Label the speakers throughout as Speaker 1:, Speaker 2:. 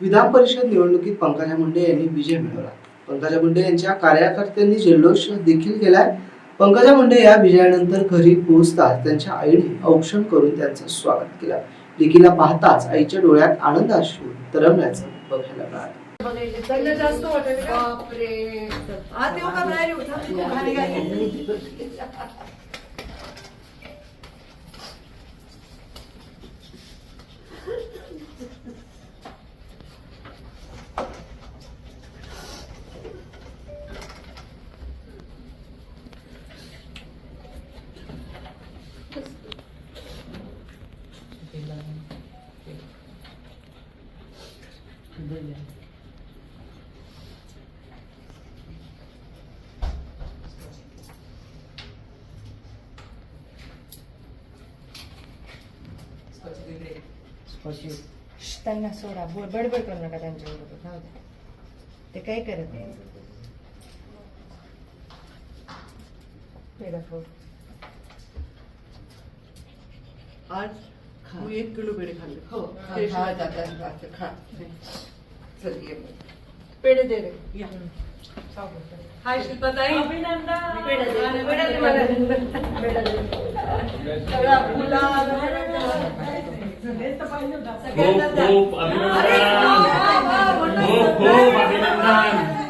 Speaker 1: विधान परिषद निवडणुकीत पंकजा मुंडे यांनी विजय मिळवला. पंकजा मुंडे यांच्या कार्यकर्त्यांनी जल्लोष देखील केलाय पंकजा मुंडे या विजयानंतर घरी पोहोचताच त्यांच्या आईने औक्षण करून त्यांचं स्वागत केलं. लेकीला पाहताच आईच्या डोळ्यात आनंद अश्रू तरंगल्याचं बघायला मिळालं.
Speaker 2: जास्त
Speaker 3: त्यांना सोडा बडबड करू नका त्यांच्याबरोबर द्या. ते काही करत नाही.
Speaker 2: आज तू एक किलो पेढे खाल्ले
Speaker 3: हो.
Speaker 2: ते
Speaker 3: हा, हा,
Speaker 2: जातात.
Speaker 3: हा,
Speaker 2: खा. चल ये पेढे दे रे या हाय शिल्पाताई
Speaker 4: अभिनंदन
Speaker 2: पेढे दे.
Speaker 3: पेढे दे मला.
Speaker 2: पेढे दे. सगळा गुलाल,
Speaker 4: हेच तर पाहिजे होतं.
Speaker 2: सगळ्यांना द्या.
Speaker 5: खूप खूप
Speaker 2: अरे, वा, वा, वा,
Speaker 5: अभिनंदन
Speaker 2: म्हणलं
Speaker 5: खूप
Speaker 2: सगळ्यांना.
Speaker 5: खूप अभिनंदन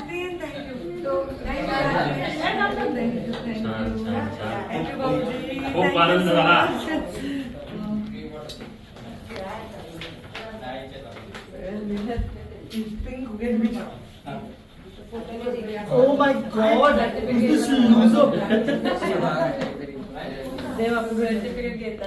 Speaker 5: छान छान छान खूप- खूप आनंद झाला
Speaker 2: Oh my god, this loser.